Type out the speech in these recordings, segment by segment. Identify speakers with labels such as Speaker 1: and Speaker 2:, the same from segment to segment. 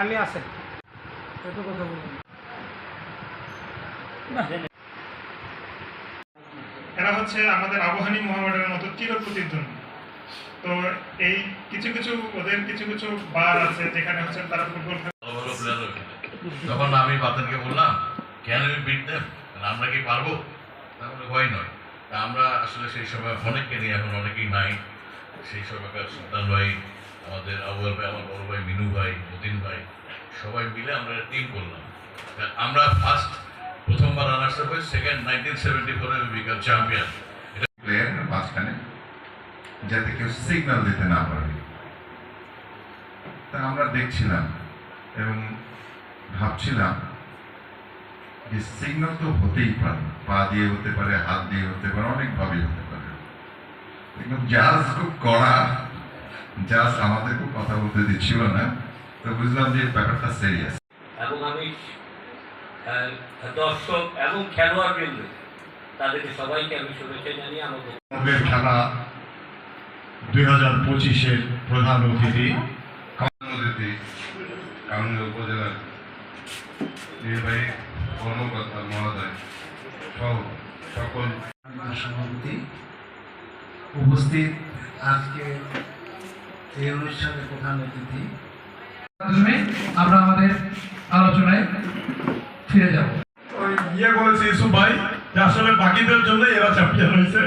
Speaker 1: আলি আছে। সেইটো কথা বলি
Speaker 2: এরা হচ্ছে আমাদের আবহানী মোহামেডান মতো চিরপ্রতিদ্বন্দ্বী তো এই কিছু কিছু ওদের কিছু কিছু বার আছে যেখানে হচ্ছে তারা ফুটবল
Speaker 3: তখন আমি বাতেনকে বললাম ক্যান ইউ বিট দেম আমরা কি পারব? তাহলে ভয় নয়। তা আমরা আসলে সেই সময় অনেককে নিয়ে এখন অনেকেই নাই। সেই সময়কার সুলতান ভাই, আমাদের আবুয়াল ভাই, আমার বড় ভাই মিনু ভাই, মতিন ভাই, সবাই মিলে আমরা টিম করলাম। আমরা ফার্স্ট প্রথমবার রানার্স আপ হই সেকেন্ড নাইনটিন সেভেন্টি ফোরে বিকাল চ্যাম্পিয়ন
Speaker 4: মাঝখানে, যাতে কেউ সিগন্যাল দিতে না পারে। তা আমরা দেখছিলাম এবং ভাবছিলাম যে সিগন্যাল তো হতেই পারে, পা দিয়ে হতে পারে, হাত দিয়ে হতে পারে অনেকভাবে হতে পারে। কিন্তু জাজ খুব কড়া জাজ আমাদের খুব কথা বলতে দিচ্ছিল না, তো বুঝলাম যে ব্যাপারটা সিরিয়াস
Speaker 5: এবং আমি দর্শক এবং খেলোয়াড় বৃন্দ তাদেরকে সবাইকে আমি শুভেচ্ছা জানিয়ে আমাদের
Speaker 6: খেলা দুই হাজার পঁচিশের প্রধান অতিথি
Speaker 4: উপজেলার নির্বাহী কর্মকর্তা মহোদয় সহ সকল
Speaker 7: সভাপতি উপস্থিত আজকে এই অনুষ্ঠানের প্রধান অতিথি।
Speaker 1: মাধ্যমে আমরা আমাদের আলোচনায় ফিরে যাব।
Speaker 2: ওই ইয়ে বলেছে ইসু ভাই আসলে বাকিদের জন্য এরা চ্যাম্পিয়ন হয়েছে।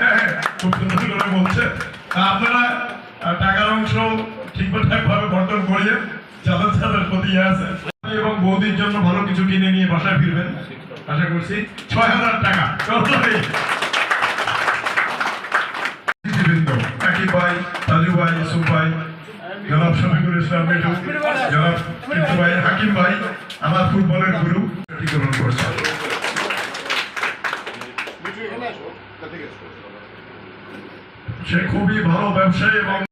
Speaker 2: হ্যাঁ, খুব সুন্দর করে বলছে। আপনারা টাকার অংশ ঠিকঠাক ভাবে বন্টন করিয়ে যাদের যাদের ইয়ে আছে এবং বৌদির জন্য ভালো কিছু কিনে নিয়ে বাসায় ফিরবেন। আশা করছি ছয় হাজার টাকা। হাকিম ভাই আমার ফুটবলের গুরু করছে। সে খুবই ভালো ব্যবসায়ী এবং